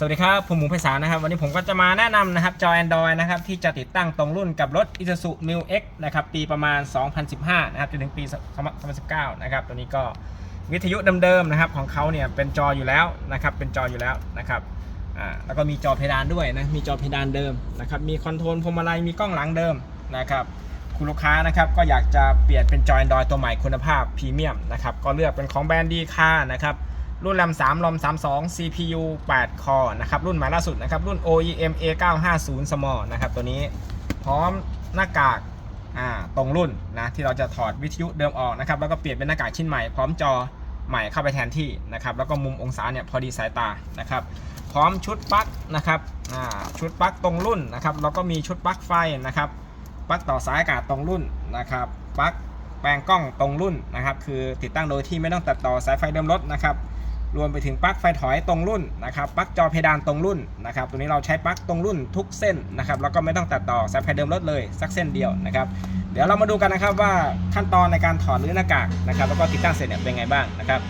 สวัสดีครับ ผมหมูไพศาลนะครับ วันนี้ผมก็จะมาแนะนำนะครับจอ Android นะครับที่จะติดตั้งตรงรุ่นกับรถ Isuzu m i l X นะครับปีประมาณ 2015 นะครับจนถึงปี 2019 นะครับตัวนี้ก็วิทยุเดิมๆนะครับของเขาเนี่ยเป็นจออยู่แล้วนะครับเป็นจออยู่แล้วนะครับอ่าแล้วก็มีจอเพดานด้วยนะมีจอเพดานเดิมนะครับมีคอนโทรลพวงมาลัยมีกล้องหลังเดิมนะครับคุณลูกค้านะครับก็อยากจะเปลี่ยนเป็นจอ Android ตัวใหม่คุณภาพพรีเมียมนะครับก็เลือกเป็นของแบรนด์ดีค่านะครับ รุ่นแรม3ลอม32 CPU 8 คอนะครับ รุ่นใหม่ล่าสุดนะครับ รุ่น OEM A950 Small นะครับ ตัวนี้พร้อมหน้ากากาตรงรุ่นนะที่เราจะถอดวิทยุเดิมออกนะครับ แล้วก็เปลี่ยนเป็นหน้ากากชิ้นใหม่ พร้อมจอใหม่เข้าไปแทนที่นะครับ แล้วก็มุมองศาเนี่ยพอดีสายตานะครับ พร้อมชุดปลั๊กนะครับชุดปลั๊กตรงรุ่นนะครับ แล้วก็มีชุดปลั๊กไฟนะครับปลั๊กต่อสายอากาศตรงรุ่นนะครับปลั๊กแปลงกล้องตรงรุ่นนะครับ คือติดตั้งโดยที่ไม่ต้องตัดต่อสายไฟเดิมรถนะครับ รวมไปถึงปลั๊กไฟถอยตรงรุ่นนะครับปลั๊กจอเพดานตรงรุ่นนะครับตัวนี้เราใช้ปลั๊กตรงรุ่นทุกเส้นนะครับแล้วก็ไม่ต้องตัดต่อสายไฟเดิมรถเลยสักเส้นเดียวนะครับเดี๋ยวเรามาดูกันนะครับว่าขั้นตอนในการถอดหรือหน้ากากนะครับแล้วก็ติดตั้งเสร็จเนี่ยเป็นไงบ้างนะครับ